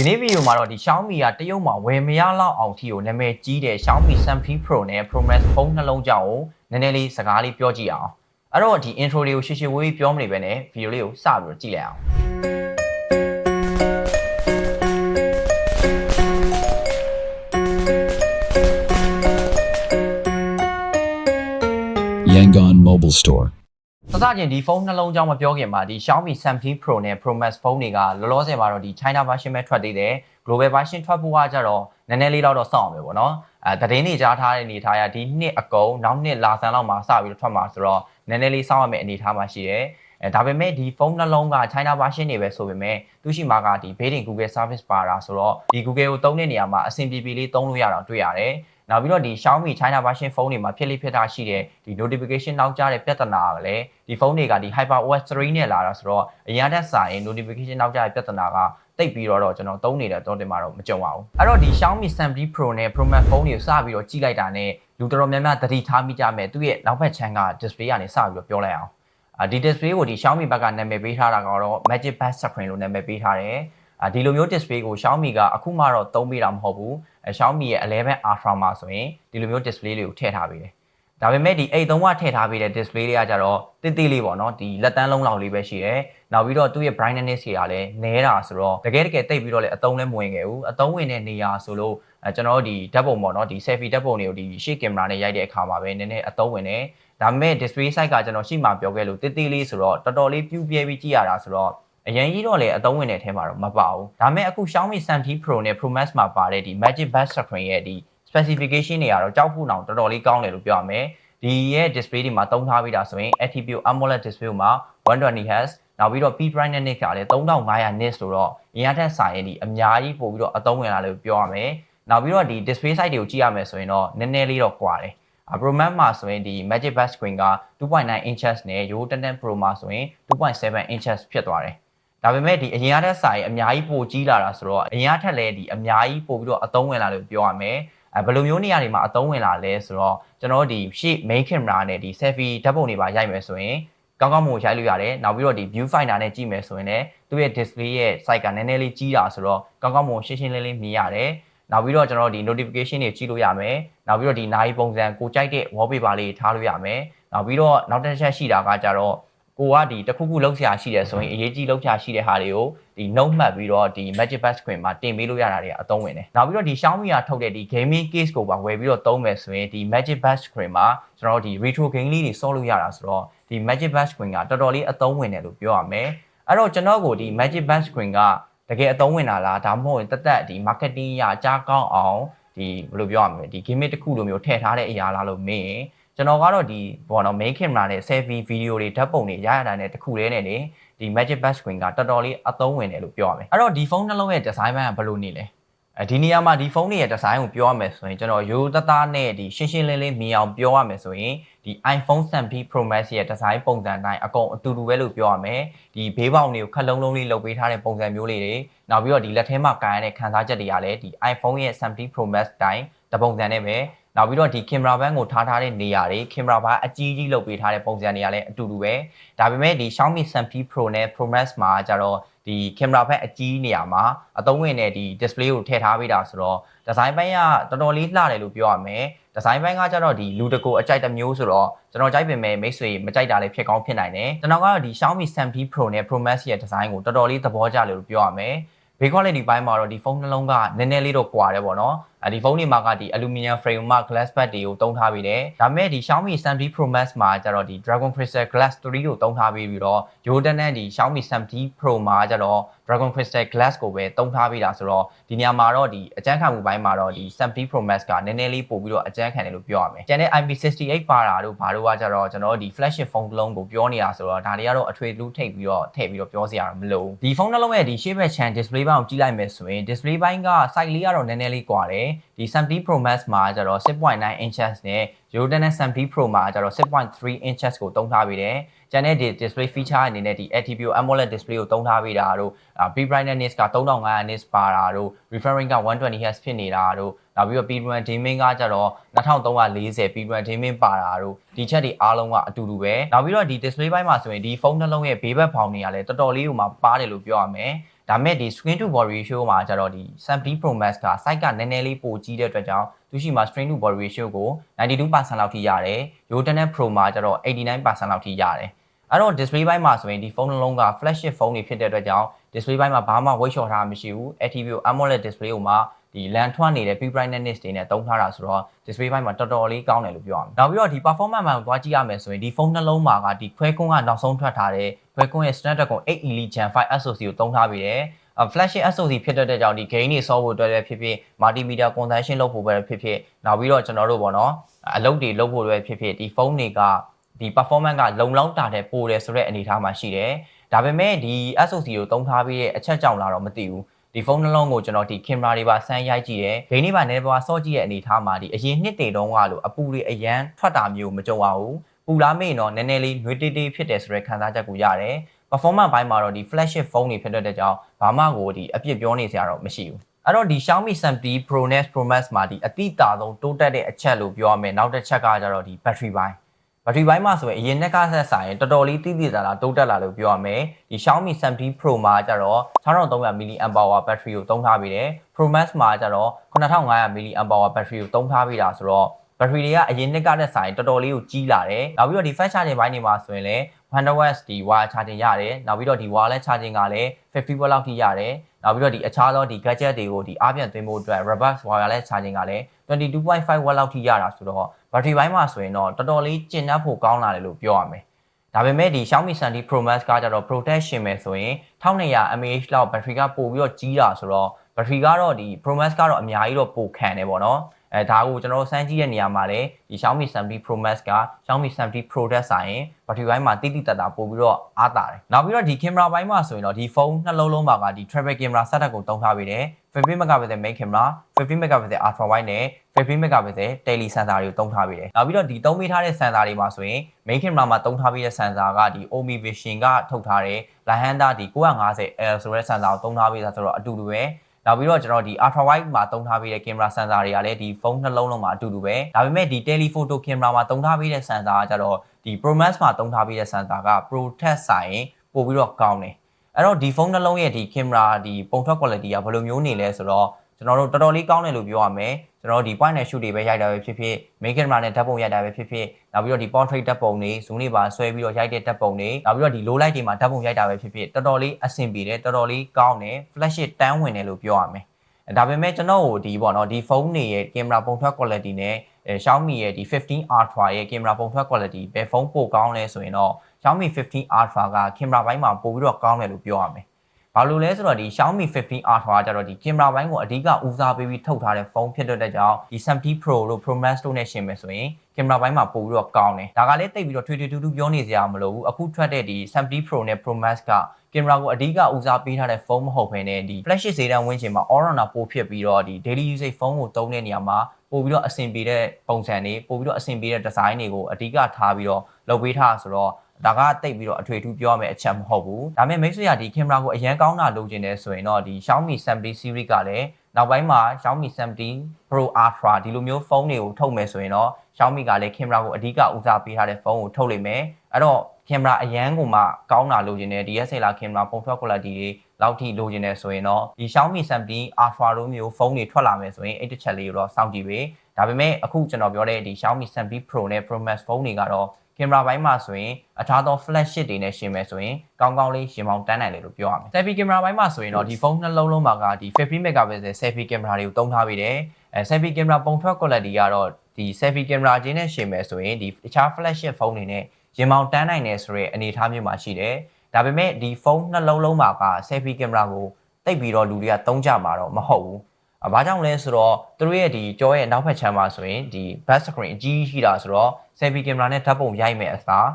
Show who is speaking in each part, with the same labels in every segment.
Speaker 1: ဒီနေ့ဗီဒီယိုမှာတော့ဒီ Xiaomi ကတရုတ်မှာဝယ်မရလောက်အောင်ထိကိုနာမည်ကြီးတဲ့ Xiaomi Sunfi Pro နဲ့ Pro Max ဖုန်းနှလုံးကြောင်းကိုနည်းနည်းလေးစကားလေးပြောကြည့်အောင်အဲ့တော့ဒီ intro လေးကိုရှေ့ရှေ့ဝေးဝေးပြောမနေပဲနဲ့ဗီဒီယိုလေးကိုစပြီးတော့ကြည့်လိုက်အောင်
Speaker 2: Yangon Mobile Store.
Speaker 1: စစချင်းဒီဖုန်းနှလုံးကြောင်းမပြောခင်မှာဒီ Xiaomi Sunfi Pro နဲ့ Pro Max ဖုန်းတွေကလောလောဆယ်မှာတော့ဒီ China version ပဲထွက်သေးတယ် global version ထွက်ဖို့ကကြတော့နည်းနည်းလေးတော့တော့စောင့်အောင်ပဲပေါ့နော်အဲသတင်းတွေကြားထားတဲ့အနေထားရဒီနှစ်အကုန်နောက်နှစ်လာဆန်လောက်မှာစပြီးတော့ထွက်မှာဆိုတော့နည်းနည်းလေးစောင့်ရမယ့်အနေထားမှာရှိတယ်အဲဒါပေမဲ့ဒီဖုန်းနှလုံးက China version တွေပဲဆိုပေမဲ့သူရှိမှာကဒီ Beijing Google Service ပါတာဆိုတော့ဒီ Google ကိုသုံးတဲ့နေရာမှာအဆင်ပြေပြေလေးသုံးလို့ရတာတွေ့ရတယ် နောက်ပြီးတော့ဒီ Xiaomi China version ဖုန်းတွေမှာဖြစ်လိဖြစ်တာရှိတဲ့ဒီ notification နောက်ကျတဲ့ပြဿနာကလည်းဒီဖုန်းတွေကဒီ HyperOS 3နဲ့လာတာဆိုတော့အရင်တက်စာရင် notification နောက်ကျတဲ့ပြဿနာကတိတ်ပြီးတော့ကျွန်တော်သုံးနေတဲ့တော့တင်မှာတော့မကြုံပါဘူးအဲ့တော့ဒီ Xiaomi Sunfi Pro နဲ့ Pro Max ဖုန်းတွေကိုစပြီးတော့ကြည့်လိုက်တာနဲ့လူတော်တော်များများသတိထားမိကြမယ်သူ့ရဲ့နောက်ဘက်ခြမ်းက display ကနေစပြီးတော့ပြောလိုက်အောင်အာဒီ display ကိုဒီ Xiaomi ဘက်ကနာမည်ပေးထားတာကတော့ Magic Band Screen လို့နာမည်ပေးထားတယ်အာ ဒီလိုမျိုး display ကို Xiaomi ကအခုမှတော့သုံးပေးတာမဟုတ်ဘူးအဲ Xiaomi ရဲ့11 Ultra မှာဆိုရင်ဒီလိုမျိုး display လေးကိုထည့်ထားပေးတယ်ဒါပေမဲ့ဒီအိတ်သုံးကထည့်ထားပေးတဲ့ display လေးကကြတော့တိတိလေးပေါ့နော်ဒီလက်တန်းလုံးလောက်လေးပဲရှိတယ်နောက်ပြီးတော့သူ့ရဲ့ brightness တွေကလည်းနည်းတာဆိုတော့တကယ်တကယ်တိတ်ပြီးတော့လည်းအသုံးလည်းမဝင်ခဲ့ဘူးအသုံးဝင်တဲ့နေရာဆိုလို့အဲကျွန်တော်တို့ဒီဓာတ်ပုံပေါ့နော်ဒီ selfie ဓာတ်ပုံတွေကိုဒီရှေ့ကင်မရာနဲ့ရိုက်တဲ့အခါမှာပဲနည်းနည်းအသုံးဝင်တယ်ဒါပေမဲ့ display size ကကျွန်တော်ရှေ့မှာပြောခဲ့လို့တိတိလေးဆိုတော့တော်တော်လေးပြူပြဲပြီးကြည့်ရတာဆိုတော့ အရင်ကြီးတော့လေအသုံးဝင်တဲ့အထဲမှာတော့မပါဘူးဒါပေမဲ့အခု Xiaomi Sunfi Pro နဲ့ Pro Max မှာပါတဲ့ဒီ Magic Band Screen ရဲ့ဒီ specification တွေကတော့ကြောက်ဖို့အောင်တော်တော်လေးကောင်းတယ်လို့ပြောရမယ်ဒီရဲ့ display ဒီမှာသုံးထားပြီးတာဆိုရင် ATPO AMOLED display မှာ 120Hz နောက်ပြီးတော့ P brightness ကလည်း3500 nits ဆိုတော့အရင်ထက်စာရင်ဒီအများကြီးပို့ပြီးတော့အသုံးဝင်လာလို့ပြောရမယ်နောက်ပြီးတော့ဒီ display size တွေကိုကြည့်ရမယ်ဆိုရင်တော့နည်းနည်းလေးတော့ကွာတယ် Pro Max မှာဆိုရင်ဒီ Magic Band Screen က2.9 inches နဲ့ Yo 10 Pro မှာဆိုရင်2.7 inches ဖြစ်သွားတယ် ဒါပေမဲ့ဒီအရင်ကတည်းကစာရင်အများကြီးပိုကြီးလာတာဆိုတော့အရင်ကထက်လည်းဒီအများကြီးပို့ပြီးတော့အသုံးဝင်လာလို့ပြောရမယ်အဲဘယ်လိုမျိုးနေရာတွေမှာအသုံးဝင်လာလဲဆိုတော့ကျွန်တော်တို့ဒီရှေ့ main camera နဲ့ဒီ selfie ဓာတ်ပုံတွေပါရိုက်မယ်ဆိုရင်ကောင်းကောင်းမွန်ရိုက်လို့ရတယ်နောက်ပြီးတော့ဒီ view finder နဲ့ကြည့်မယ်ဆိုရင်လည်းသူ့ရဲ့ display ရဲ့ size ကနည်းနည်းလေးကြီးတာဆိုတော့ကောင်းကောင်းမွန်ရှင်းရှင်းလင်းလင်းမြင်ရတယ်နောက်ပြီးတော့ကျွန်တော်တို့ဒီ notification တွေကြည့်လို့ရမယ်နောက်ပြီးတော့ဒီနိုင်ပုံစံကိုကြိုက်တဲ့ wallpaper လေးထားလို့ရမယ်နောက်ပြီးတော့နောက်တစ်ချက်ရှိတာကကြတော့ ကိုကဒီတစ်ခုခုလောက်ဆရာရှိတယ်ဆိုရင်အရေးကြီးလောက်ဆရာရှိတဲ့ဟာတွေကိုဒီ note မှတ်ပြီးတော့ဒီ magic band screen မှာတင်ပေးလို့ရတာတွေအသုံးဝင်တယ်။နောက်ပြီးတော့ဒီ Xiaomi ကထုတ်တဲ့ဒီ gaming case ကိုပါဝယ်ပြီးတော့သုံးမယ်ဆိုရင်ဒီ magic band screen မှာကျွန်တော်တို့ဒီ retro game လေးတွေဆော့လို့ရတာဆိုတော့ဒီ magic band screen ကတော်တော်လေးအသုံးဝင်တယ်လို့ပြောရမယ်။အဲ့တော့ကျွန်တော်ကိုဒီ magic band screen ကတကယ်အသုံးဝင်တာလားဒါမှမဟုတ်ရင်တက်တက်ဒီ marketing ရအကြားကောင်းအောင်ဒီဘယ်လိုပြောရမလဲဒီ gimmick တစ်ခုလိုမျိုးထည့်ထားတဲ့အရာလားလို့မေးရင် ကျွန်တော်ကတော့ဒီဘောနော် main camera နဲ့ selfie video တွေဓာတ်ပုံတွေရရတာနဲ့တခုတည်းနဲ့လေဒီ magic back screen ကတော်တော်လေးအသုံးဝင်တယ်လို့ပြောရမယ်အဲ့တော့ဒီဖုန်းနှလုံးရဲ့ design ဘက်ကဘယ်လိုနေလဲအဲဒီနေရာမှာဒီဖုန်းတွေရဲ့ design ကိုပြောရမယ်ဆိုရင်ကျွန်တော်ရိုးသားသားနဲ့ဒီရှင်းရှင်းလင်းလင်းမြင်အောင်ပြောရမယ်ဆိုရင်ဒီ iPhone 7 Pro Max ရဲ့ design ပုံစံတိုင်းအကုန်အတူတူပဲလို့ပြောရမယ်ဒီဘေးပေါင်တွေကိုခက်လုံးလုံးလေးလုပ်ပေးထားတဲ့ပုံစံမျိုးလေးတွေနောက်ပြီးတော့ဒီလက်ထဲမှာကန်ရတဲ့ခန်းစားချက်တွေကလည်းဒီ iPhone ရဲ့7 Pro Max တိုင်းတပုံစံနဲ့ပဲ နောက်ပြီးတော့ဒီကင်မရာဘန်းကိုထားထားတဲ့နေရာတွေကင်မရာဘန်းအကြီးကြီးလုပ်ပေးထားတဲ့ပုံစံတွေကလည်းအတူတူပဲဒါပေမဲ့ဒီ Xiaomi 7 Pro နဲ့ Pro Max မှာကျတော့ဒီကင်မရာဘန်းအကြီးနေရာမှာအသုံးဝင်တဲ့ဒီ display ကိုထည့်ထားပေးတာဆိုတော့ဒီဇိုင်းပိုင်းကတော်တော်လေးလှတယ်လို့ပြောရမယ်ဒီဇိုင်းပိုင်းကကျတော့ဒီလူတကိုအကြိုက်တစ်မျိုးဆိုတော့ကျွန်တော်ကြိုက်ပင်မဲ့မိတ်ဆွေမကြိုက်တာလည်းဖြစ်ကောင်းဖြစ်နိုင်တယ်ကျွန်တော်ကတော့ဒီ Xiaomi 7 Pro နဲ့ Pro Max ရဲ့ဒီဇိုင်းကိုတော်တော်လေးသဘောကျတယ်လို့ပြောရမယ်ဘေး quality ဘိုင်းမှာတော့ဒီဖုန်းနှလုံးကနည်းနည်းလေးတော့ကွာတယ်ပေါ့နော်အဲဒီဖုန်းတွေမှာကဒီ aluminum frame မှာ glass back တွေကိုတုံးထားပြီးတယ်ဒါပေမဲ့ဒီ Xiaomi 7 Pro Max မှာကျတော့ဒီ Dragon Crystal Glass 3ကိုတုံးထားပြီးပြီးတော့ Jordan နဲ့ဒီ Xiaomi 7 Pro မှာကျတော့ Dragon Crystal Glass ကိုပဲတုံးထားပြီးတာဆိုတော့ဒီနေရာမှာတော့ဒီအကျန်းခံမှုဘိုင်းမှာတော့ဒီ7 Pro Max ကနည်းနည်းလေးပို့ပြီးတော့အကျန်းခံတယ်လို့ပြောရမယ်ကျန်တဲ့ IP68 ပါတာတို့ဘာတို့ကကျတော့ကျွန်တော်တို့ဒီ flagship ဖုန်းတစ်လုံးကိုပြောနေတာဆိုတော့ဒါတွေကတော့အထွေလူထိပ်ပြီးတော့ထည့်ပြီးတော့ပြောစရာမလိုဘူးဒီဖုန်းတစ်လုံးရဲ့ဒီရှေ့ဘက် chan display ဘက်ကိုကြည့်လိုက်မယ်ဆိုရင် display ဘိုင်းက size လေးကတော့နည်းနည်းလေးကွာတယ်ဒီ7 Pro Max မှာကျတော့6.9 inches နဲ့ Jordan နဲ့7 Pro မှာကျတော့6.3 inches ကိုတုံးထားပြီးတယ်ကျန်တဲ့ဒီ display feature အနေနဲ့ဒီ ATPO AMOLED display ကိုတုံးထားပေးတာတို့ B brightness က3500 nits ပါတာတို့ refresh rate က 120Hz ဖြစ်နေတာတို့နောက်ပြီးတော့ P1 dimming ကကျတော့2340 P1 dimming ပါတာတို့ဒီချက်တွေအားလုံးကအတူတူပဲနောက်ပြီးတော့ဒီ display ဘိုင်းမှာဆိုရင်ဒီဖုန်းနှလုံးရဲ့ဘေးဘက်ဖောင်တွေကလည်းတော်တော်လေးဟိုမှာပါတယ်လို့ပြောရမယ် ဒါမဲ့ဒီ screen to body ratio မှာကျတော့ဒီ Samsung Pro Max က size ကနည်းနည်းလေးပိုကြီးတဲ့အတွက်ကြောင့်သူရှိမှာ screen to body ratio ကို92%လောက်ထိရတယ်။ Yotan Pro မှာကျတော့89%လောက်ထိရတယ်။အဲ့တော့ display ဘိုင်းမှာဆိုရင်ဒီဖုန်းနှလုံးက flagship ဖုန်းတွေဖြစ်တဲ့အတွက်ကြောင့် display ဘိုင်းမှာဘာမှ weight short ထားမရှိဘူး။ ATV AMOLED display ကိုမှဒီလန်ထွက်နေတဲ့ peak brightness တွေနဲ့တုံးထားတာဆိုတော့ display ဘိုင်းမှာတော်တော်လေးကောင်းတယ်လို့ပြောရမယ်။နောက်ပြီးတော့ဒီ performance မှာကိုတွားကြည့်ရမယ်ဆိုရင်ဒီဖုန်းနှလုံးမှာကဒီခွဲကွန်းကနောက်ဆုံးထွက်ထားတဲ့ခွဲကွန်းရဲ့ Snapdragon 8 Elite Gen 5 SoC ကိုတုံးထားပြီးတယ်။ flagship SoC ဖြစ်တဲ့ကြောင့်ဒီ gain တွေဆော့ဖို့အတွက်လည်းဖြစ်ဖြစ် multimedia consumption လုပ်ဖို့ပဲဖြစ်ဖြစ်နောက်ပြီးတော့ကျွန်တော်တို့ပေါ့နော်အလုပ်တွေလုပ်ဖို့လည်းဖြစ်ဖြစ်ဒီဖုန်းတွေကဒီ performance ကလုံလောက်တာတဲ့ပိုတယ်ဆိုတဲ့အနေအထားမှာရှိတယ်။ ဒါပေမဲ့ဒီ SoC ကိုတုံးထားပြီးတဲ့အချက်ကြောင့်လာတော့မသိဘူး။ဒီဖုန်းနှလုံးကိုကျွန်တော်ဒီ camera တွေပါဆန်းရိုက်ကြည့်တယ်။ဂိမ်းတွေပါနည်းနည်းပါဆော့ကြည့်ရဲ့အနေအထားမှာဒီအရင်နှစ်တွေတုန်းကလို့အပူတွေအရန်ထွက်တာမျိုးမကြုံရဘူး။ပူလာမေ့တော့နည်းနည်းလေးနှွေးတေးတေးဖြစ်တယ်ဆိုတဲ့ခံစားချက်ကိုရတယ်။ performance ဘိုင်းမှာတော့ဒီ flagship ဖုန်းတွေဖြစ်တဲ့ကြောင့်ဘာမှကိုဒီအပြစ်ပြောနေစရာတော့မရှိဘူး။အဲ့တော့ဒီ Xiaomi 70 Pro Max Pro Max မှာဒီအတိအတာဆုံးတိုးတက်တဲ့အချက်လို့ပြောရမယ်နောက်တစ်ချက်ကကျတော့ဒီ battery ဘိုင်း ဘက်ထရီပိုင်းမှာဆိုရင်အရင်နှစ်ကဆက်ဆိုင်ရင်တော်တော်လေးတိတိကျကျတိုးတက်လာလို့ပြောရမယ်ဒီ Xiaomi 70 Pro မှာကျတော့6300 mAh ဘက်ထရီကိုသုံးထားပြီးတယ် Pro Max မှာကျတော့9500 mAh ဘက်ထရီကိုသုံးထားပြီးတာဆိုတော့ဘက်ထရီတွေကအရင်နှစ်ကနဲ့ဆိုင်တော်တော်လေးကိုကြီးလာတယ်နောက်ပြီးတော့ဒီ fast charging ဘိုင်းတွေမှာဆိုရင်လည်း100 watts ဒီ wire charging ရတယ်နောက်ပြီးတော့ဒီ wireless charging ကလည်း50 watt လောက်ထိရတယ်နောက်ပြီးတော့ဒီအခြားသောဒီ gadget တွေကိုဒီအားပြန်သွင်းဖို့အတွက် reverse wireless charging ကလည်း22.5 watt လောက်ထိရတာဆိုတော့ ဘက်ထရီဘိုင်းမှာဆိုရင်တော့တော်တော်လေးကျဉ်းနှံ့ဖို့ကောင်းလာတယ်လို့ပြောရမယ်ဒါပေမဲ့ဒီ Xiaomi 70 Pro Max ကကြတော့ protection ပဲဆိုရင်1200 mAh လောက်ဘက်ထရီကပို့ပြီးတော့ကြီးတာဆိုတော့ဘက်ထရီကတော့ဒီ Pro Max ကတော့အများကြီးတော့ပိုခံတယ်ပေါ့နော် အဲဒါကိုကျွန်တော်တို့စမ်းကြည့်တဲ့နေရာမှာလည်းဒီ Xiaomi 70 Pro Max က Xiaomi 70 Pro တက်ဆိုင်ရင်ဘက်ထရီဘိုင်းမှာတိတိတတ်တာပို့ပြီးတော့အားတာတယ်နောက်ပြီးတော့ဒီ camera ဘိုင်းမှာဆိုရင်တော့ဒီဖုန်းနှလုံးလုံးမှာကဒီ travel camera setup ကိုတုံးထားပေးတယ်50 megapixel main camera 50 megapixel ultra wide နဲ့50 megapixel tele sensor တွေကိုတုံးထားပေးတယ်နောက်ပြီးတော့ဒီတုံးပေးထားတဲ့ sensor တွေမှာဆိုရင် main camera မှာတုံးထားပေးတဲ့ sensor ကဒီ Omi Vision ကထုတ်ထားတဲ့ Lahanda ဒီ 950L ဆိုတဲ့ sensor ကိုတုံးထားပေးတာဆိုတော့အတူတူပဲ နောက်ပြီးတော့ကျွန်တော်ဒီ ultra wide မှာတုံးထားပေးတဲ့ camera sensor တွေကလည်းဒီဖုန်းနှလုံးလုံးမှာအတူတူပဲဒါပေမဲ့ဒီ telephoto camera မှာတုံးထားပေးတဲ့ sensor ကကြတော့ဒီ Pro Max မှာတုံးထားပေးတဲ့ sensor က Pro ထက်ဆိုင်ပို့ပြီးတော့ကောင်းတယ်အဲ့တော့ဒီဖုန်းနှလုံးရဲ့ဒီ camera ဒီပုံထွက် quality ကဘယ်လိုမျိုးနေလဲဆိုတော့ကျွန်တော်တို့တော်တော်လေးကောင်းတယ်လို့ပြောရမယ် ကျွန်တော်တို့ဒီ point နဲ့ shoot တွေပဲရိုက်တာပဲဖြစ်ဖြစ် main camera နဲ့ဓာတ်ပုံရိုက်တာပဲဖြစ်ဖြစ်နောက်ပြီးတော့ဒီ portrait ဓာတ်ပုံတွေ zoom တွေပါဆွဲပြီးတော့ရိုက်တဲ့ဓာတ်ပုံတွေနောက်ပြီးတော့ဒီ low light တွေမှာဓာတ်ပုံရိုက်တာပဲဖြစ်ဖြစ်တော်တော်လေးအဆင်ပြေတယ်တော်တော်လေးကောင်းတယ် flash တန်းဝင်တယ်လို့ပြောရမယ်ဒါပေမဲ့ကျွန်တော်တို့ဒီပေါ့နော်ဒီဖုန်းတွေရဲ့ camera ပုံထွက် quality နဲ့အဲ Xiaomi ရဲ့ဒီ15 Ultra ရဲ့ camera ပုံထွက် quality ဘယ်ဖုန်းပိုကောင်းလဲဆိုရင်တော့ Xiaomi 15 Ultra က camera ဘိုင်းမှာပိုပြီးတော့ကောင်းတယ်လို့ပြောရမယ်။ ဘာလို့လဲဆိုတော့ဒီ Xiaomi 15 Ultra ကကြတော့ဒီ camera ဘိုင်းကိုအဓိကဦးစားပေးပြီးထုတ်ထားတဲ့ဖုန်းဖြစ်တဲ့ကြောင့်ဒီ70 Pro တို့ Pro Max တို့နဲ့ရှင်မယ်ဆိုရင် camera ဘိုင်းမှာပိုပြီးတော့ကောင်းတယ်။ဒါကလည်းတိတ်ပြီးတော့ထွေထွေထူးထူးပြောနေစရာမလိုဘူး။အခုထွက်တဲ့ဒီ70 Pro နဲ့ Pro Max ကကင်မရာကိုအဓိကဦးစားပေးထားတဲ့ဖုန်းမဟုတ်ဘဲနဲ့ဒီ flagship ဈေးတန်းဝင်းချင်မှာ all rounder ပို့ဖြစ်ပြီးတော့ဒီ daily usage ဖုန်းကိုသုံးတဲ့နေရာမှာပို့ပြီးတော့အဆင်ပြေတဲ့ပုံစံတွေပို့ပြီးတော့အဆင်ပြေတဲ့ design တွေကိုအဓိကထားပြီးတော့လုပ်ပေးထားဆိုတော့ ဒါကတိတ်ပြီးတော့အထွေထူးပြောရမယ့်အချက်မဟုတ်ဘူးဒါပေမဲ့မိတ်ဆွေရဒီကင်မရာကိုအရန်ကောင်းတာလုပ်ချင်တယ်ဆိုရင်တော့ဒီ Xiaomi 70 series ကလည်းနောက်ပိုင်းမှာ Xiaomi 70 Pro Ultra ဒီလိုမျိုးဖုန်းတွေကိုထုတ်မယ်ဆိုရင်တော့ Xiaomi ကလည်းကင်မရာကိုအဓိကဦးစားပေးထားတဲ့ဖုန်းကိုထုတ်လိမ့်မယ်အဲ့တော့ကင်မရာအရန်ကိုမှကောင်းတာလိုချင်တယ် DSLR ကင်မရာပုံထွက် quality တွေလောက်ထိလိုချင်တယ်ဆိုရင်တော့ဒီ Xiaomi 70 Ultra လိုမျိုးဖုန်းတွေထွက်လာမယ်ဆိုရင်အဲ့တစ်ချက်လေးကိုတော့စောင့်ကြည့်ပေးဒါပေမဲ့အခုကျွန်တော်ပြောတဲ့ဒီ Xiaomi 70 Pro နဲ့ Pro Max ဖုန်းတွေကတော့ ကင်မရာဘိုင်းမှာဆိုရင်အခြားသော flagship တွေနဲ့ရှင်မယ်ဆိုရင်ကောင်းကောင်းလေးရှင်မောင်းတန်းနိုင်တယ်လို့ပြောရမယ် selfie ကင်မရာဘိုင်းမှာဆိုရင်တော့ဒီဖုန်းနှလုံးလုံးမှာကဒီ50 megapixel selfie ကင်မရာတွေကိုတုံးထားပြီးတယ်အဲ selfie ကင်မရာပုံထွက် quality ကတော့ဒီ selfie ကင်မရာချင်းနဲ့ရှင်မယ်ဆိုရင်ဒီတခြား flagship ဖုန်းတွေနဲ့ရင်မောင်းတန်းနိုင်တယ်ဆိုတဲ့အနေအထားမျိုးမှာရှိတယ်ဒါပေမဲ့ဒီဖုန်းနှလုံးလုံးမှာက selfie ကင်မရာကိုတိတ်ပြီးတော့လူတွေကတုံးကြမှာတော့မဟုတ်ဘူးအ ဘာကြောင့်လဲဆိုတော့သူတို့ရဲ့ဒီကြောရဲ့နောက်ဖက်ချမ်းမှာဆိုရင်ဒီ back screen အကြီးရှိတာဆိုတော့ selfie camera နဲ့ဓာတ်ပုံရိုက်မယ်အစား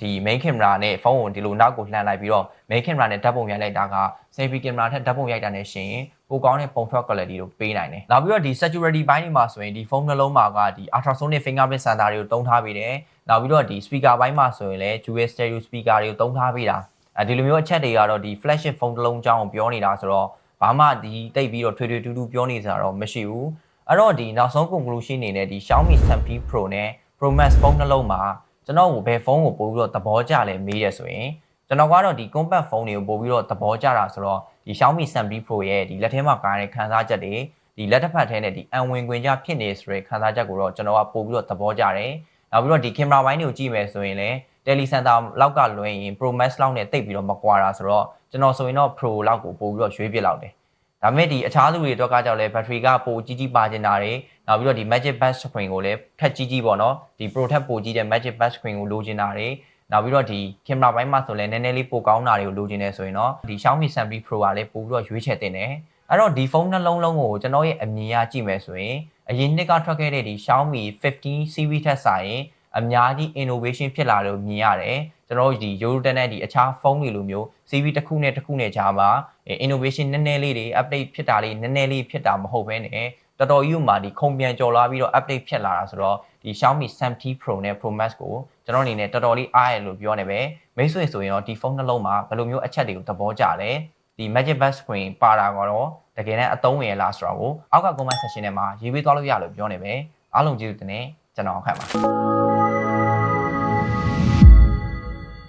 Speaker 1: ဒီ main camera နဲ့ဖုန်းကိုဒီလိုနောက်ကိုလှန်လိုက်ပြီးတော့ main camera နဲ့ဓာတ်ပုံရိုက်လိုက်တာက selfie camera ထက်ဓာတ်ပုံရိုက်တာနဲ့ရှင်ပိုကောင်းတဲ့ပုံထွက် quality ကိုပေးနိုင်တယ်။နောက်ပြီးတော့ဒီ security ဘိုင်းတွေမှာဆိုရင်ဒီဖုန်းနှလုံးမှာကဒီ ultrasonic fingerprint sensor တွေကိုတုံးထားပေးတယ်။နောက်ပြီးတော့ဒီ speaker ဘိုင်းမှာဆိုရင်လည်း dual stereo speaker တွေကိုတုံးထားပေးတာ။အဲဒီလိုမျိုးအချက်တွေကတော့ဒီ flagship ဖုန်းတစ်လုံးအကြောင်းကိုပြောနေတာဆိုတော့ ဘာမှဒီတိတ်ပြီးတော့ထွေထွေတူတူပြောနေစရာတော့မရှိဘူး။အဲ့တော့ဒီနောက်ဆုံး conclusion အနေနဲ့ဒီ Xiaomi 70 Pro နဲ့ Pro Max ဖုန်းနှလုံးမှာကျွန်တော်ကိုဘယ်ဖုန်းကိုပို့ပြီးတော့သဘောကျလဲမေးရဆိုရင်ကျွန်တော်ကတော့ဒီ compact phone တွေကိုပို့ပြီးတော့သဘောကျတာဆိုတော့ဒီ Xiaomi 7 Pro ရဲ့ဒီလက်ထဲမှာကားတဲ့ခန်းစားချက်တွေဒီလက်တစ်ဖက်ထဲနဲ့ဒီအံဝင်ခွင်ကြဖြစ်နေဆိုတဲ့ခန်းစားချက်ကိုတော့ကျွန်တော်ကပို့ပြီးတော့သဘောကျတယ်နောက်ပြီးတော့ဒီကင်မရာဘိုင်းတွေကိုကြည့်မယ်ဆိုရင်လည်း Telecenter လောက်ကလွှဲရင် Pro Max လောက်နဲ့တိတ်ပြီးတော့မကွာတာဆိုတော့ကျွန်တော်ဆိုရင်တော့ Pro လောက်ကိုပို့ပြီးတော့ရွေးပြစ်လောက်တယ်ဒါပေမဲ့ဒီအခြားသူတွေအတွက်ကကြောက်လဲဘက်ထရီကပိုကြီးကြီးပါကျင်တာတွေနောက်ပြီးတော့ဒီ Magic Back Screen ကိုလည်းဖက်ကြီးကြီးပေါ့နော်ဒီ Pro ထက်ပိုကြီးတဲ့ Magic Back Screen ကိုလိုချင်တာတွေနောက်ပြီးတော့ဒီကင်မရာဘိုင်းမှာဆိုလည်းနည်းနည်းလေးပိုကောင်းတာတွေကိုလိုချင်နေဆိုရင်တော့ဒီ Xiaomi 7 Pro ကလည်းပို့ပြီးတော့ရွေးချယ်တင်တယ်အဲ့တော့ဒီဖုန်းနှလုံးလုံးကိုကျွန်တော်ရဲ့အမြင်အရကြည့်မယ်ဆိုရင်အရင်နှစ်ကထွက်ခဲ့တဲ့ဒီ Xiaomi 15 series ထက်စာရင် အများကြီး innovation ဖြစ်လာလို့မြင်ရတယ်ကျွန်တော်တို့ဒီ Euroten နဲ့ဒီအခြားဖုန်းတွေလိုမျိုး CV တစ်ခုနဲ့တစ်ခုနဲ့ကြားမှာ innovation နည်းနည်းလေးတွေ update ဖြစ်တာလေးနည်းနည်းလေးဖြစ်တာမဟုတ်ဘဲနဲ့တော်တော်ကြီးမှဒီခုံပြန်ကြော်လာပြီးတော့ update ဖြစ်လာတာဆိုတော့ဒီ Xiaomi 7 Pro နဲ့ Pro Max ကိုကျွန်တော်အနေနဲ့တော်တော်လေးအားရလို့ပြောနေပဲမိတ်ဆွေဆိုရင်တော့ဒီဖုန်းနှလုံးမှာဘယ်လိုမျိုးအချက်တွေကိုသဘောကျလဲဒီ Magic Back Screen ပါတာကတော့တကယ်တမ်းအသုံးဝင်ရလားဆိုတာကိုအောက်က comment section ထဲမှာရေးပေးသွားလို့ရလို့ပြောနေပဲအားလုံးကျေးဇူးတင်နေကျွန်တော်ခန့်ပါ